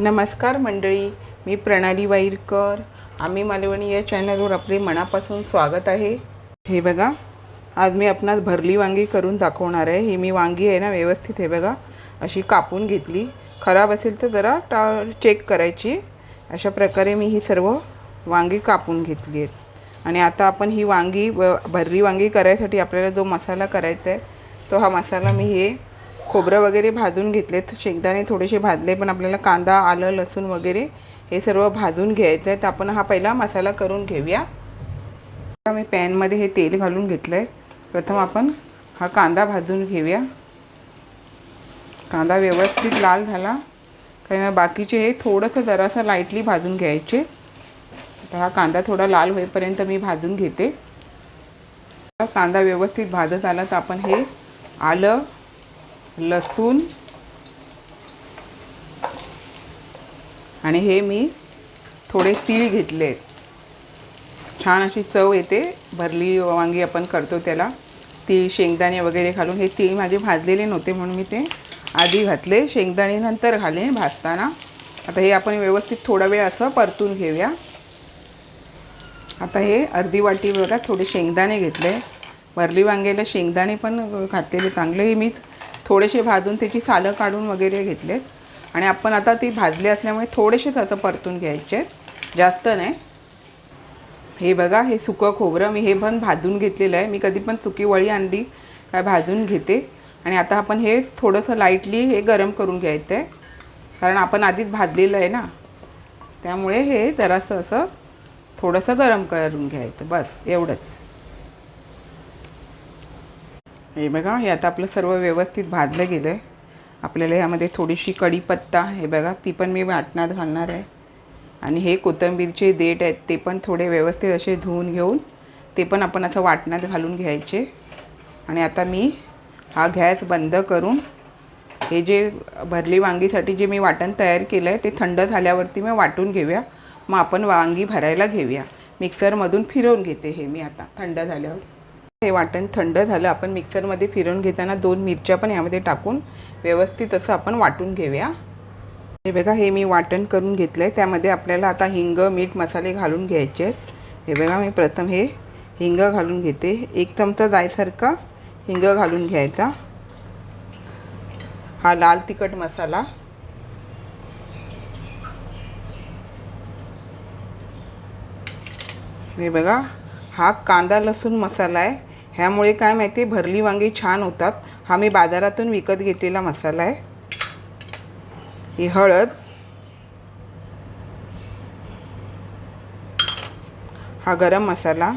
नमस्कार मंडळी मी प्रणाली वाईरकर. आम्ही मालवणी या चॅनलवर आपले मनापासून स्वागत आहे. हे बघा आज मी आपणास भरली वांगी करून दाखवणार आहे. ही मी वांगी आहे ना व्यवस्थित हे बघा अशी कापून घेतली. खराब असेल तर जरा टा चेक करायची. अशा प्रकारे मी ही सर्व वांगी कापून घेतली आहेत. आणि आता आपण ही वांगी भरली वांगी करायसाठी आपल्याला जो मसाला करायचा आहे तो हा मसाला मी हे खोबरं वगैरे भाजून घेतलेत शेंगदाणे थोडेसे भाजले पण आपल्याला कांदा आलं लसूण वगैरे हे सर्व भाजून घ्यायचं आहे तर आपण हा पहिला मसाला करून घेऊया. आता मी पॅनमध्ये हे तेल घालून घेतलं आहे प्रथम आपण हा कांदा भाजून घेऊया. कांदा व्यवस्थित लाल झाला. काही मग बाकीचे हे थोडंसं जरासं लाईटली भाजून घ्यायचे. आता हा कांदा थोडा लाल होईपर्यंत मी भाजून घेते. कांदा व्यवस्थित भाजत आला तर आपण हे आलं लसूण आणि हे मी थोडे तीळ घेतले आहेत छान अशी चव येते. भरली वांगी आपण करतो त्याला. तीळ शेंगदाणे वगैरे घालून. हे तीळ माझे भाजलेले नव्हते म्हणून मी ते आधी घातले. शेंगदाणे नंतर घाले भाजताना. आता हे आपण व्यवस्थित थोडा वेळ असं परतून घेऊया. आता हे अर्धी वाटी बघा थोडे शेंगदाणे घेतले. भरली वांग्याला शेंगदाणे पण घातलेले चांगले हे मी थोडेसे भाजून त्याची सालं काढून वगैरे घेतलेत. आणि आपण आता ती भाजली असल्यामुळे थोडेसेच असं परतून घ्यायचे. जास्त नाही. हे बघा हे सुकं खोबरं मी हे पण भाजून घेतलेलं आहे. मी कधी पण सुकी वळी आणली काय भाजून घेते. आणि आता आपण हे थोडंसं लाईटली हे गरम करून घ्यायचं आहे. कारण आपण आधीच भाजलेलं आहे ना. त्यामुळे हे जरासं असं थोडंसं गरम करून घ्यायचं. बस एवढंच. हे बघा हे आता आपलं सर्व व्यवस्थित भाजलं गेलं आहे आपल्याला ह्यामध्ये थोडीशी कढीपत्ता हे बघा ती पण मी वाटणात घालणार आहे. आणि हे कोथिंबीरचे देठ आहेत ते पण थोडे व्यवस्थित असे धुवून घेऊन ते पण आपण असं वाटणात घालून घ्यायचे. आणि आता मी हा गॅस बंद करून हे जे भरली वांगीसाठी जे मी वाटण तयार केलं आहे ते थंड झाल्यावरती मी वाटून घेऊया. मग आपण वांगी भरायला घेऊया. मिक्सरमधून फिरवून घेते हे मी आता थंड झाल्यावर. हे वाटण थंड झालं आपण मिक्सरमध्ये फिरवून घेताना दोन मिरच्या पण यामध्ये टाकून व्यवस्थित असं आपण वाटून घेऊया. हे बघा हे मी वाटण करून घेतलं आहे त्यामध्ये आपल्याला आता हिंग मीठ मसाले घालून घ्यायचे आहेत. हे बघा मी प्रथम हे हिंग घालून घेते. एक चमचा जायसारखा हिंग घालून घ्यायचा. हा लाल तिखट मसाला. हे बघा हा कांदा लसूण मसाला आहे. ह्यामुळे काय माहिती आहे भरली वांगी छान होतात. हा मी बाजारातून विकत घेतलेला मसाला आहे. ही हळद. हा गरम मसाला.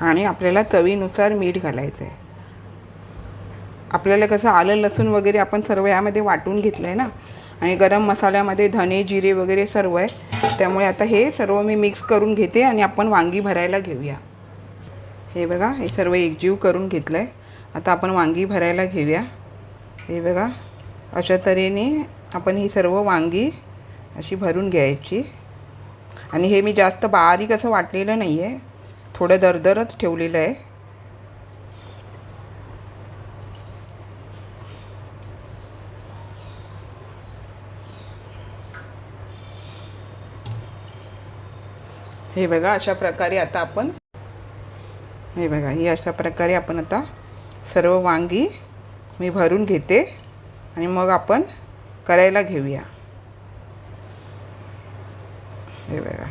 आणि आपल्याला चवीनुसार मीठ घालायचं आहे आपल्याला कसं आलं लसूण वगैरे आपण सर्व यामध्ये वाटून घेतलं आहे ना? आणि गरम मसाल्यामध्ये धने जिरे वगैरे सर्व आहे. त्यामुळे आता हे सर्व मी मिक्स करून घेते आणि आपण वांगी भरायला घेऊया. हे बघा हे सर्व एकजीव करून घेतलं आहे आता आपण वांगी भरायला घेऊया. हे बघा अशा तऱ्हेने आपण ही सर्व वांगी अशी भरून घ्यायची. आणि हे मी जास्त बारीक असं वाटलेलं नाही आहे थोडं दरदरच ठेवलेलं आहे. हे बघा अशा प्रकारे आता आपण हे बघा ही अशा प्रकारे आपण आता सर्व वांगी मी भरून घेते आणि मग आपण करायला घेऊया. हे बघा.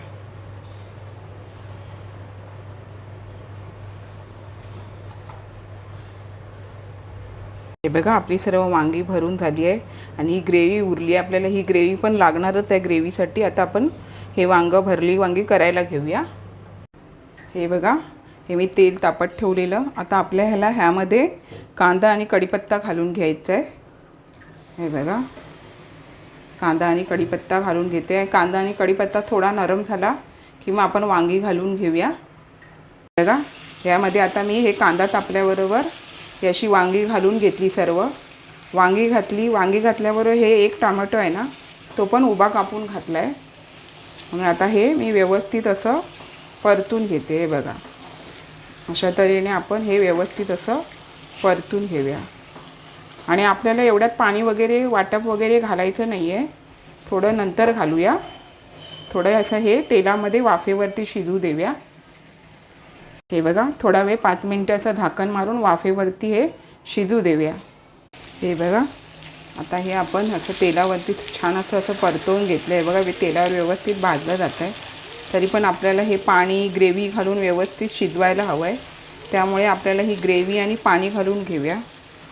हे बघा आपली सर्व वांगी भरून झाली आहे आणि ही ग्रेव्ही उरली आहे. आपल्याला ही ग्रेव्ही पण लागणारच आहे ग्रेव्हीसाठी. आता आपण हे वांगं भरली वांगी करायला घेऊया. हे बघा हे मी तेल तापत ठेवलेलं. आता आपल्या ह्याला ह्यामध्ये कांदा आणि कढीपत्ता घालून घ्यायचा आहे हे बघा कांदा आणि कढीपत्ता घालून घेते. कांदा आणि कढीपत्ता थोडा नरम झाला की मग आपण वांगी घालून घेऊया. बघा ह्यामध्ये आता मी हे कांदा तापल्याबरोबर ही अशी वांगी घालून घेतली सर्व. वांगी घातली वांगी घातल्याबरोबर हे एक टमाटो आहे ना तो पण उभा कापून घातला आहे म्हणून आता हे मी व्यवस्थित असं परतून घेते हे बघा. अशा तऱ्हेने आपण हे व्यवस्थित असं परतून घेऊया. आणि आपल्याला एवढ्यात पाणी वगैरे वाटप वगैरे घालायचं नाही आहे थोडं नंतर घालूया. थोडं असं हे तेलामध्ये वाफेवरती शिजू देऊया. हे बघा थोडा वेळ पाच मिनटं असं झाकण मारून वाफेवरती हे शिजू देऊया. हे बघा. आता हे आपण असं तेलावरती छान असं असं परतवून घेतलं आहे बघा तेलावर व्यवस्थित भाजलं जातं आहे तरी पण आपल्याला हे पाणी ग्रेव्ही घालून व्यवस्थित शिजवायला हवं आहे त्यामुळे आपल्याला ही ग्रेव्ही आणि पाणी घालून घेऊया.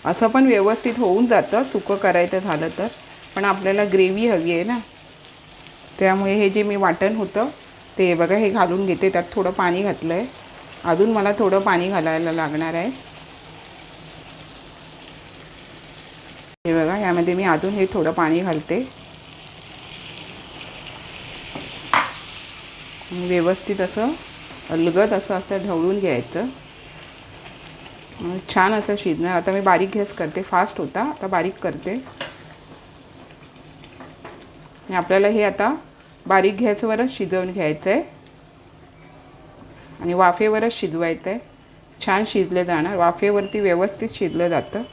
असं पण व्यवस्थित होऊन जातं. सुकं करायचं झालं तर. पण आपल्याला ग्रेव्ही हवी आहे ना. त्यामुळे हे जे मी वाटण होतं ते बघा हे घालून घेते. त्यात थोडं पाणी घातलं आहे अजून मला थोडं पाणी घालायला लागणार आहे. हे बघा यामध्ये मी अजून हे थोडं पाणी घालते. व्यवस्थित असं अलगद असं असं ढवळून घ्यायचं. छान असं शिजणार. आता मी बारीक गॅस करते. फास्ट होता आता बारीक करते. आणि आपल्याला हे आता बारीक गॅसवरच शिजवून घ्यायचं आहे आणि वाफेवरच शिजवायचं आहे छान शिजलं जाणार. वाफेवरती व्यवस्थित शिजलं जातं.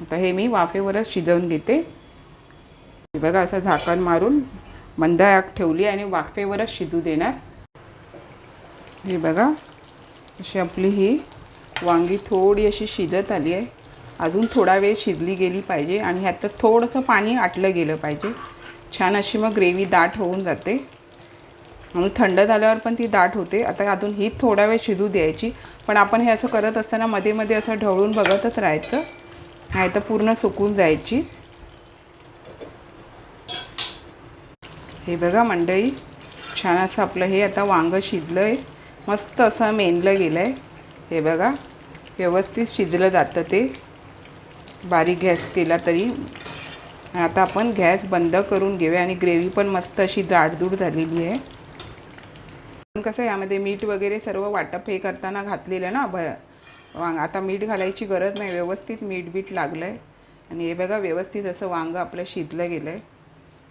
आता हे मी वाफेवरच शिजवून घेते. हे बघा असं झाकण मारून मंद आग ठेवली आणि वाफेवरच शिजू देणार. हे बघा अशी आपली ही वांगी थोडी अशी शिजत आली आहे. अजून थोडा वेळ शिजली गेली पाहिजे आणि ह्यात थोडंसं पाणी आटलं गेलं पाहिजे. छान अशी मग ग्रेव्ही दाट होऊन जाते. म्हणून थंड झाल्यावर पण ती दाट होते. आता अजून ही थोडा वेळ शिजू द्यायची. पण आपण हे असं करत असताना मध्ये मध्ये असं ढवळून बघतच राहायचं. नाही तर पूर्ण सुकून जायची. हे बघा मंडळी छान असं आपलं हे आता वांगं शिजलं आहे मस्त असं मेनलं गेलं आहे हे बघा व्यवस्थित शिजलं जातं ते. बारीक गॅस केला तरी. आता आपण गॅस बंद करून घेऊया आणि ग्रेव्ही पण मस्त अशी जाडजूड झालेली आहे. कसं यामध्ये मीठ वगैरे सर्व वाटप हे करताना घातलेलं ना भ वांग. आता मीठ घालायची गरज नाही. व्यवस्थित मीठ बीठ लागलं आहे आणि हे बघा व्यवस्थित असं वांगं आपलं शिजलं गेलं आहे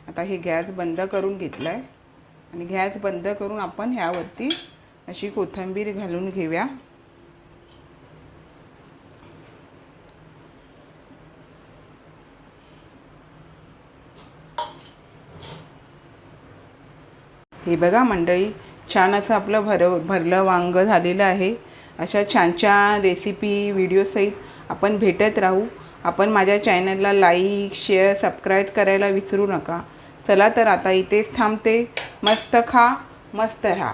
आता हे गॅस बंद करून घेतलं आहे आणि गॅस बंद करून आपण ह्यावरती अशी कोथिंबीर घालून घेऊया. हे बघा मंडळी छान असं आपलं भर भरलं वांगं झालेलं आहे. अशा छान छान रेसिपी व्हिडिओसहित आपण भेटत राहू. आपण माझ्या चॅनलला लाईक शेअर सबस्क्राईब करायला विसरू नका. चला तर आता इथेच थांबते. मस्त खा मस्त राहा.